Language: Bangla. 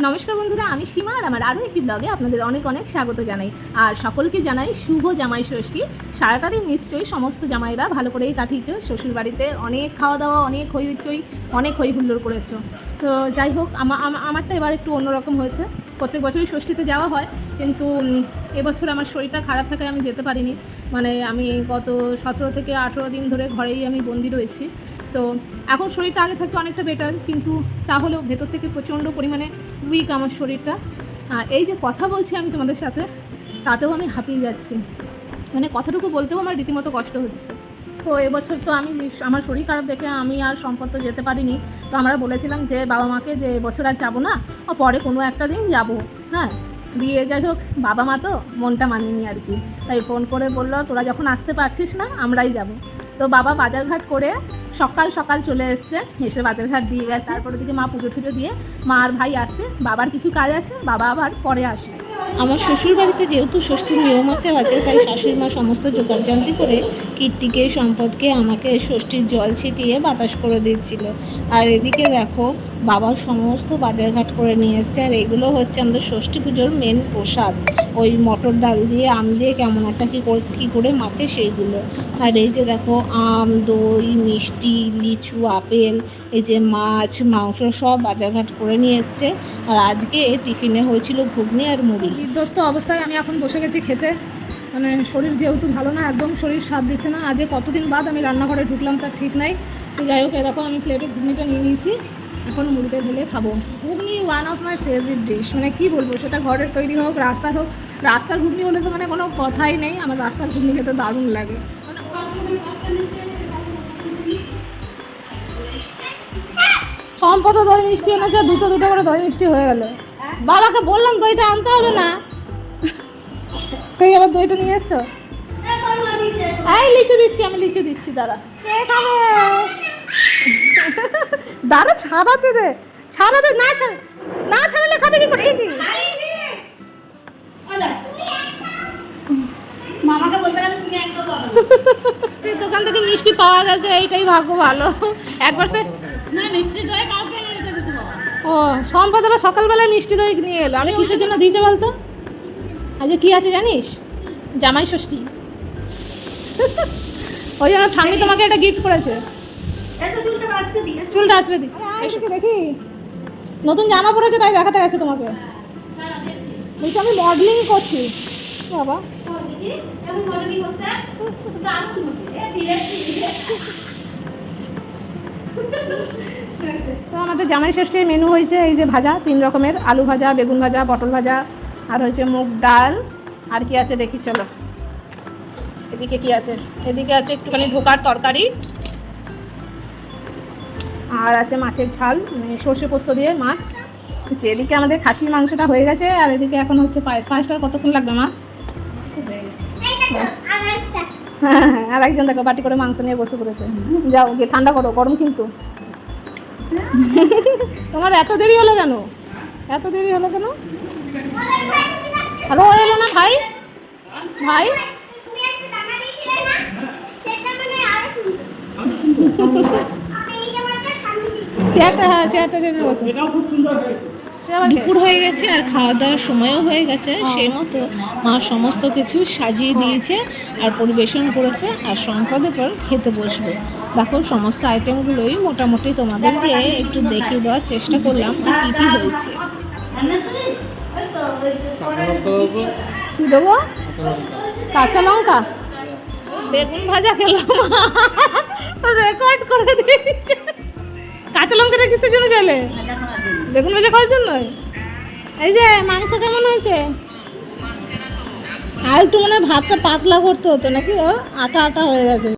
নমস্কার বন্ধুরা, আমি সীমা আর আমার আরও একটি ব্লগে আপনাদের অনেক অনেক স্বাগত জানাই। আর সকলকে জানাই শুভ জামাই ষষ্ঠী। সারাটা দিন নিশ্চয়ই সমস্ত জামাইরা ভালো করেই কাটিয়েছ। শ্বশুর বাড়িতে অনেক খাওয়া দাওয়া অনেক হইচই অনেক হই হুল্লোড় করেছ। তো যাই হোক, আমা- আমা- আমারটা এবার একটু অন্যরকম হয়েছে। প্রত্যেক বছরই ষষ্ঠীতে যাওয়া হয়, কিন্তু এবছর আমার শরীরটা খারাপ থাকায় আমি যেতে পারিনি। মানে আমি গত সতেরো থেকে আঠেরো দিন ধরে ঘরেই আমি বন্দি রয়েছি। তো এখন শরীরটা আগে থাকতে অনেকটা বেটার কিন্তু তাহলেও ভেতর থেকে প্রচণ্ড পরিমাণে উইক আমার শরীরটা। আর এই যে কথা বলছি আমি তোমাদের সাথে, তাতেও আমি হাঁপিয়ে যাচ্ছি। মানে কথাটুকু বলতেও আমার রীতিমতো কষ্ট হচ্ছে। তো এবছর তো আমি আমার শরীর খারাপ দেখে আমি আর সম্পদ তো যেতে পারিনি। তো আমরা বলেছিলাম যে বাবা মাকে যে এবছর আর যাব না পরে কোনো একটা দিন যাব। হ্যাঁ দিয়ে যাই হোক, বাবা মা তো মনটা মানিনি আর কি। তাই ফোন করে বলল, তোরা যখন আসতে পারছিস না, আমরাই যাব। তো বাবা বাজারঘাট করে সকাল সকাল চলে এসছে, এসে বাজারঘাট দিয়ে গেছে। তারপরে দিকে মা পুজো টুজো দিয়ে, মা আর ভাই আসছে, বাবার কিছু কাজ আছে, বাবা আবার পরে আসে আমার শ্বশুর বাড়িতে যেহেতু ষষ্ঠীর নিয়ম আছে আছে, তাই শাশুড়ি মা সমস্ত জোগাড়জান্তি করে কীর্তিকে সম্পদকে আমাকে ষষ্ঠীর জল ছিটিয়ে বাতাস করে দিচ্ছিল। আর এদিকে দেখো, বাবা সমস্ত বাজারঘাট করে নিয়ে এসছে, আর এগুলো হচ্ছে আমাদের ষষ্ঠী পুজোর মেন প্রসাদ। ওই মটর ডাল দিয়ে, আম দিয়ে কেমন একটা কী করে কী করে মাখে সেইগুলো। আর এই যে দেখো, আম, দই, মিষ্টি, লিচু, আপেল, এই যে মাছ, মাংস সব বাজারঘাট করে নিয়ে এসছে। আর আজকে টিফিনে হয়েছিল ঘুগনি আর মুড়ি। বিধ্বস্ত অবস্থায় আমি এখন বসে গেছি খেতে। মানে শরীর যেহেতু ভালো না, একদম শরীর সাথ দিচ্ছে না। আজকে কতদিন বাদ আমি রান্নাঘরে ঢুকলাম, তার ঠিক নাই। তো যাই হোক এরকম আমি প্লেটে ঘুগনিটা নিয়ে নিয়েছি। এখন মুড়িতে ঢেলে খাব। Ghugni one of my favourite dish মানে কি বলব, সেটা ঘরের তৈরি হোক, রাস্তার হোক। রাস্তার ঘুগনি হলে তো মানে কোনো কথাই নেই। আমার রাস্তার ঘুগনি খেতে দারুণ লাগে। সম্পদ দই মিষ্টি এনেছে, দুটো দুটো করে দই মিষ্টি হয়ে গেল। বাবাকে বললাম দইটা আনতে হবে না। সেই আবার দইটা নিয়ে এসছো? এই লিচু দিচ্ছি আমি লিচু দিচ্ছি দাঁড়া। কে খাবে দাঁড়া ছাড়াতে দে। ছাড়াতে না ছাড় না ছাড়ালে খাবে কি করে? কি মামাকে বলবে না তুমি একদম দোকান থেকে মিষ্টি পাওয়া গেছে এইটাই ভাগ্য ভালো। একবার সে না মিষ্টি দই ও সম্পদ আবার সকালবেলায় মিষ্টি দই নিয়ে এলো। আমি কিসের জন্য দিয়েছে বলতো? আজকে কি আছে জানিস? জামাই ষষ্ঠী। ওই জন্য ঠাম্মি তোমাকে একটা গিফট করেছে। চুলটা দিই আঁচড়ে দি দেখি দেখি। নতুন জামা পরেছে তাই দেখাতে গেছে তোমাকে। বলছি আমি মডেলিং করছি। বাবা দিদি আমি মডেলিং করতে দারুণ এ ধীরে ধীরে তো আমাদের জামাই ষষ্ঠীর মেনু হয়েছে এই যে ভাজা তিন রকমের আলু ভাজা বেগুন ভাজা পটল ভাজা আর হয়েছে মুগ ডাল আর কি আছে দেখি চলো। এদিকে কি আছে? এদিকে আছে একটুখানি ধোকার তরকারি আর আছে মাছের ঝাল মানে সর্ষে পোস্ত দিয়ে মাছ। যে এদিকে আমাদের খাসির মাংসটা হয়ে গেছে আর এদিকে এখন হচ্ছে পায়েস। পায়েসটার কতক্ষণ লাগবে মা? হ্যাঁ হ্যাঁ আর একজন দেখো বাটি করে মাংস নিয়ে বসে পড়েছে। যাও গিয়ে ঠান্ডা করো গরম কিন্তু। তোমার এত দেরি হলো কেন? এত দেরি হলো কেন? আর ও এলো না ভাই? ভাই? চেয়ারটা হ্যাঁ চেয়ারটা জন্য বসে। এটাও খুব সুন্দর কে? দুপুর হয়ে গেছে আর খাওয়া দাওয়ার সময়ও হয়ে গেছে। সেই মতো মা সমস্ত কিছু সাজিয়ে দিয়েছে আর পরিবেশন করেছে আর সম্পদের পর খেতে বসবে। দেখো সমস্ত আইটেমগুলোই মোটামুটি তোমাদেরকে একটু দেখিয়ে দেওয়ার চেষ্টা করলাম যে কী কী হয়েছে। কি দেবো? কাঁচা লঙ্কা? বেগুন ভাজা খেলাম। রেকর্ড করে দিয়েছে। কাঁচা লঙ্কাটা কিসের জন্য চলে বেগুন ভেজা খাওয়ার জন্য? এই যে, মাংস কেমন হয়েছে? আর একটু মানে ভাতটা পাতলা করতে হতো নাকি? ও আটা আটা হয়ে গেছে।